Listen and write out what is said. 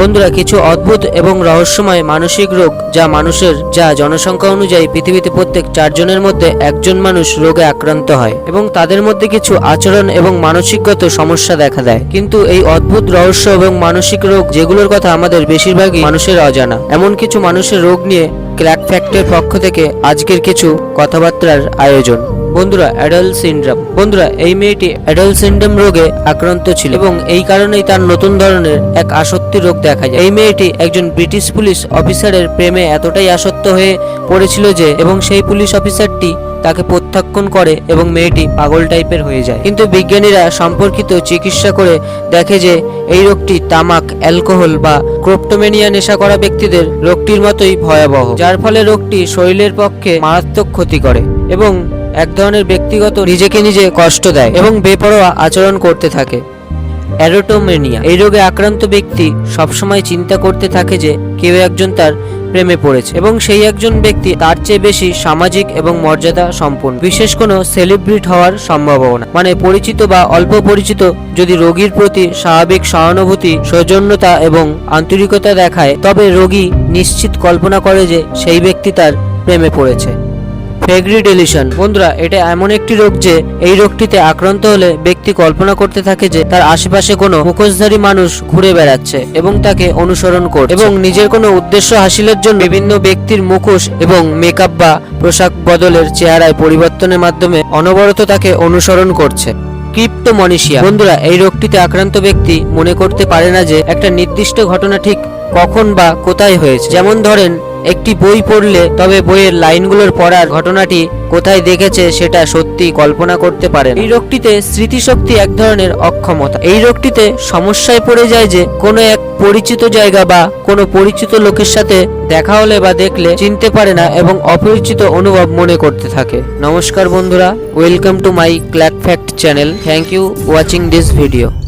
বন্ধুরা, কিছু অদ্ভুত এবং রহস্যময় মানসিক রোগ যা মানুষের, যা জনসংখ্যা অনুযায়ী পৃথিবীতে প্রত্যেক চারজনের মধ্যে একজন মানুষ রোগে আক্রান্ত হয় এবং তাদের মধ্যে কিছু আচরণ এবং মানসিকগত সমস্যা দেখা দেয়। কিন্তু এই অদ্ভুত রহস্য এবং মানসিক রোগ যেগুলোর কথা আমাদের বেশিরভাগই মানুষের অজানা। এমন কিছু মানুষের রোগ নিয়ে ক্র্যাক ফ্যাক্টের পক্ষ থেকে আজকের কিছু কথাবার্তার আয়োজন। বন্ধুরা অ্যাডাল সিনড্রোম বন্ধুরা, এই মেয়েটি অ্যাডাল সিনড্রোম রোগে আক্রান্ত ছিল এবং এই কারণেই তার নতুন ধরনের এক আসক্তি রোগ দেখা যায়। এই মেয়েটি একজন ব্রিটিশ পুলিশ অফিসারের প্রেমে এতটাই আসক্ত হয়ে পড়েছিল যে, এবং সেই পুলিশ অফিসারটি তাকে প্রত্যাখ্যান করে এবং মেয়েটি পাগল টাইপের হয়ে যায়। কিন্তু বিজ্ঞানীরা সম্পর্কিত চিকিৎসা করে দেখে যে, এই রোগটি তামাক, অ্যালকোহল বা ক্রোপ্টোমেনিয়া নেশা করা ব্যক্তিদের রোগটির মতোই ভয়াবহ, যার ফলে রোগটি শরীরের পক্ষে মারাত্মক ক্ষতি করে এবং এক ধরনের ব্যক্তিগত নিজেকে নিজে কষ্ট দেয় এবং বেপরোয়া আচরণ করতে থাকে। অ্যারোটোমেনিয়া এই রোগে আক্রান্ত ব্যক্তি সবসময় চিন্তা করতে থাকে যে কেউ একজন তার প্রেমে পড়েছে এবং সেই একজন ব্যক্তি তার চেয়ে বেশি সামাজিক এবং মর্যাদা সম্পন্ন। বিশেষ কোনো সেলিব্রিট হওয়ার সম্ভাবনা মানে পরিচিত বা অল্প পরিচিত যদি রোগীর প্রতি স্বাভাবিক সহানুভূতি, সৌজন্যতা এবং আন্তরিকতা দেখায়, তবে রোগী নিশ্চিত কল্পনা করে যে সেই ব্যক্তি তার প্রেমে পড়েছে। ফেগ্রিডেলিশন বন্ধুরা, এটা এমন একটি রোগ যে এই রোগটিতে আক্রান্ত হলে ব্যক্তি কল্পনা করতে থাকে যে তার আশেপাশে কোনো মুখোশধারী মানুষ ঘুরে বেড়াচ্ছে এবং তাকে অনুসরণ করছে এবং নিজের কোনো উদ্দেশ্য হাসিলের জন্য বিভিন্ন ব্যক্তির মুখোশ এবং মেকআপ বা পোশাক বদলের চেহারায় পরিবর্তনের মাধ্যমে অনবরত তাকে অনুসরণ করছে। ক্রিপ্টোমনিশিয়া বন্ধুরা, এই রোগটিতে আক্রান্ত ব্যক্তি মনে করতে পারে না যে একটা নির্দিষ্ট ঘটনা ঠিক কখন বা কোথায় হয়েছে। যেমন ধরেন একটি বই পড়লে তবে বইয়ের লাইনগুলোর পড়ার ঘটনাটি কোথায় দেখেছে সেটা সত্যি কল্পনা করতে পারে এই রোগটিতে স্মৃতিশক্তি এক ধরনের অক্ষমতা। এই রোগটিতে সমস্যায় পড়ে যায় যে কোনো এক পরিচিত জায়গা বা কোনো পরিচিত লোকের সাথে দেখা হলে বা দেখলে চিনতে পারে না এবং অপরিচিত অনুভব মনে করতে থাকে। নমস্কার বন্ধুরা, welcome to my clack fact channel. Thank you watching this video.